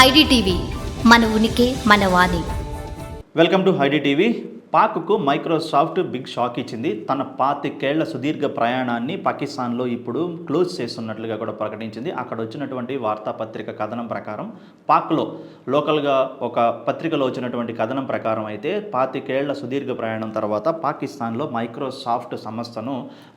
ID TV మన ఉనికి మన వాణి. వెల్కమ్ టు హైడి టీవీ. పాక్కు మైక్రోసాఫ్ట్ బిగ్ షాక్ ఇచ్చింది. తన పాతికేళ్ళ సుదీర్ఘ ప్రయాణాన్ని పాకిస్తాన్లో ఇప్పుడు క్లోజ్ చేస్తున్నట్లుగా కూడా ప్రకటించింది. అక్కడ వచ్చినటువంటి వార్తాపత్రిక కథనం ప్రకారం పాక్లో లోకల్గా ఒక పత్రికలో వచ్చినటువంటి కథనం ప్రకారం అయితే పాతికేళ్ళ సుదీర్ఘ ప్రయాణం తర్వాత పాకిస్తాన్లో మైక్రోసాఫ్ట్ సంస్థను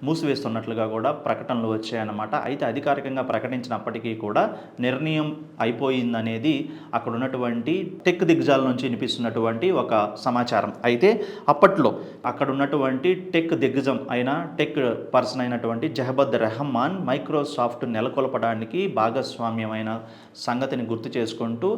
మూసివేస్తున్నట్లుగా కూడా ప్రకటనలు వచ్చాయన్నమాట. అయితే అధికారికంగా ప్రకటించినప్పటికీ కూడా నిర్ణయం అయిపోయిందనేది అక్కడ ఉన్నటువంటి టెక్ దిగ్జాల నుంచి వినిపిస్తున్నటువంటి ఒక సమాచారం. అయితే అప్పట్లో అక్కడ ఉన్నటువంటి టెక్ దిగ్గజం అయిన టెక్ పర్సన్ అయినటువంటి జహబద్ రెహమాన్ మైక్రోసాఫ్ట్ నెలకొల్పడానికి భాగస్వామ్యమైన సంగతిని గుర్తు చేసుకుంటూ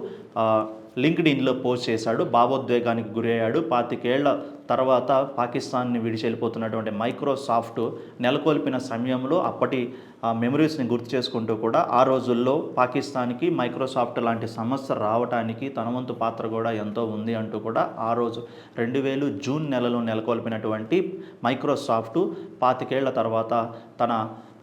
లింక్డ్ లింక్డ్ఇన్లో పోస్ట్ చేశాడు భావోద్వేగానికి గురయ్యాడు. పాతికేళ్ళ తర్వాత పాకిస్తాన్ని విడిచి వెళ్ళిపోతున్నటువంటి మైక్రోసాఫ్ట్ నెలకొల్పిన సమయంలో అప్పటి ఆ మెమరీస్ని గుర్తు చేసుకుంటూ కూడా ఆ రోజుల్లో పాకిస్తాన్కి మైక్రోసాఫ్ట్ లాంటి సమస్య రావడానికి తన వంతు పాత్ర కూడా ఎంతో ఉంది అంటూ కూడా ఆ రోజు రెండు వేలు జూన్ నెలలో నెలకొల్పినటువంటి మైక్రోసాఫ్ట్ పాతికేళ్ళ తర్వాత తన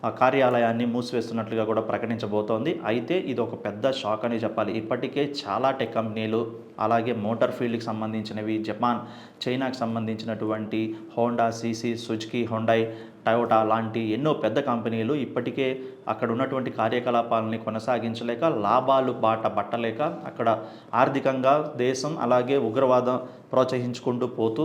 ఆ కార్యాలయాన్ని మూసివేస్తున్నట్లుగా కూడా ప్రకటించబోతోంది. అయితే ఇది ఒక పెద్ద షాక్ అని చెప్పాలి. ఇప్పటికే చాలా టెక్ కంపెనీలు అలాగే మోటార్ ఫీల్డ్కి సంబంధించినవి జపాన్ చైనాకి సంబంధించినటువంటి Honda CC Suzuki Hyundai Toyota లాంటి ఎన్నో పెద్ద కంపెనీలు ఇప్పటికే అక్కడ ఉన్నటువంటి కార్యకలాపాలని కొనసాగించలేక లాభాలు బాట పట్టలేక అక్కడ ఆర్థికంగా దేశం అలాగే ఉగ్రవాదం ప్రోత్సహించుకుంటూ పోతూ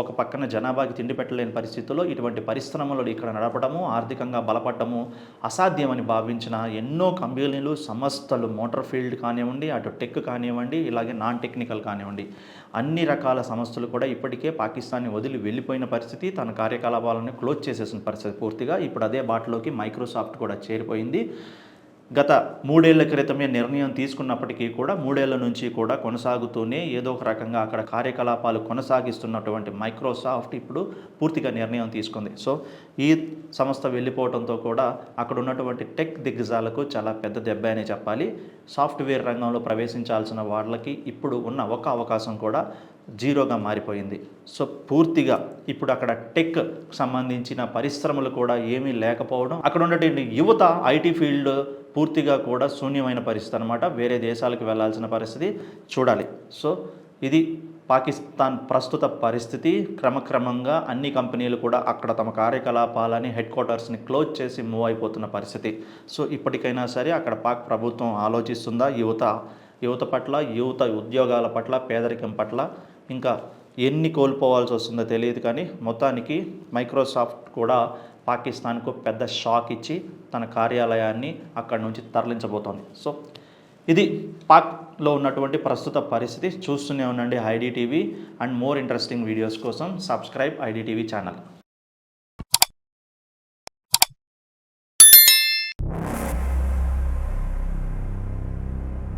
ఒక పక్కన జనాభాకి తిండి పెట్టలేని పరిస్థితుల్లో ఇటువంటి పరిశ్రమలు ఇక్కడ నడపడము ఆర్థికంగా బలపడటము అసాధ్యమని భావించిన ఎన్నో కంపెనీలు సంస్థలు మోటార్ ఫీల్డ్ కానివ్వండి అటు టెక్ కానివ్వండి ఇలాగే నాన్ టెక్నికల్ కానివ్వండి. అన్ని రకాల సంస్థలు కూడా ఇప్పటికే పాకిస్తాన్ని వదిలి వెళ్ళిపోయిన పరిస్థితి తన కార్యకలాపాలను క్లోజ్ చేసేసిన పరిస్థితి పూర్తిగా. ఇప్పుడు అదే బాటలోకి మైక్రోసాఫ్ట్ కూడా చేరిపోయింది. గత మూడేళ్ళ క్రితమే నిర్ణయం తీసుకున్నప్పటికీ కూడా మూడేళ్ళ నుంచి కూడా కొనసాగుతూనే ఏదో ఒక రకంగా అక్కడ కార్యకలాపాలు కొనసాగిస్తున్నటువంటి మైక్రోసాఫ్ట్ ఇప్పుడు పూర్తిగా నిర్ణయం తీసుకుంది. సో ఈ సంస్థ వెళ్ళిపోవడంతో కూడా అక్కడ ఉన్నటువంటి టెక్ దిగ్గజాలకు చాలా పెద్ద దెబ్బ అనే చెప్పాలి. సాఫ్ట్వేర్ రంగంలో ప్రవేశించాల్సిన వాళ్ళకి ఇప్పుడు ఉన్న ఒక అవకాశం కూడా జీరోగా మారిపోయింది. సో పూర్తిగా ఇప్పుడు అక్కడ టెక్ సంబంధించిన పరిశ్రమలు కూడా ఏమీ లేకపోవడం అక్కడ ఉన్నటువంటి యువత ఐటీ ఫీల్డ్ పూర్తిగా కూడా శూన్యమైన పరిస్థితి అనమాట వేరే దేశాలకు వెళ్ళాల్సిన పరిస్థితి చూడాలి. సో ఇది పాకిస్తాన్ ప్రస్తుత పరిస్థితి. క్రమక్రమంగా అన్ని కంపెనీలు కూడా అక్కడ తమ కార్యకలాపాలని హెడ్ క్వార్టర్స్ని క్లోజ్ చేసి మూవ్ అయిపోతున్న పరిస్థితి. సో ఇప్పటికైనా సరే అక్కడ పాక్ ప్రభుత్వం ఆలోచిస్తుందా? యువత యువత పట్ల యువత ఉద్యోగాల పట్ల పేదరికం పట్ల ఇంకా ఎన్ని కోల్పోవాల్సి వస్తుందో తెలియదు కానీ మొత్తానికి మైక్రోసాఫ్ట్ కూడా పాకిస్తాన్కు పెద్ద షాక్ ఇచ్చి తన కార్యాలయాన్ని అక్కడి నుంచి తరలించబోతోంది. సో ఇది పాక్లో ఉన్నటువంటి ప్రస్తుత పరిస్థితి. చూస్తూనే ఉండండి ID TV and more interesting videos కోసం సబ్స్క్రైబ్ ఐడి టీవీ ఛానల్.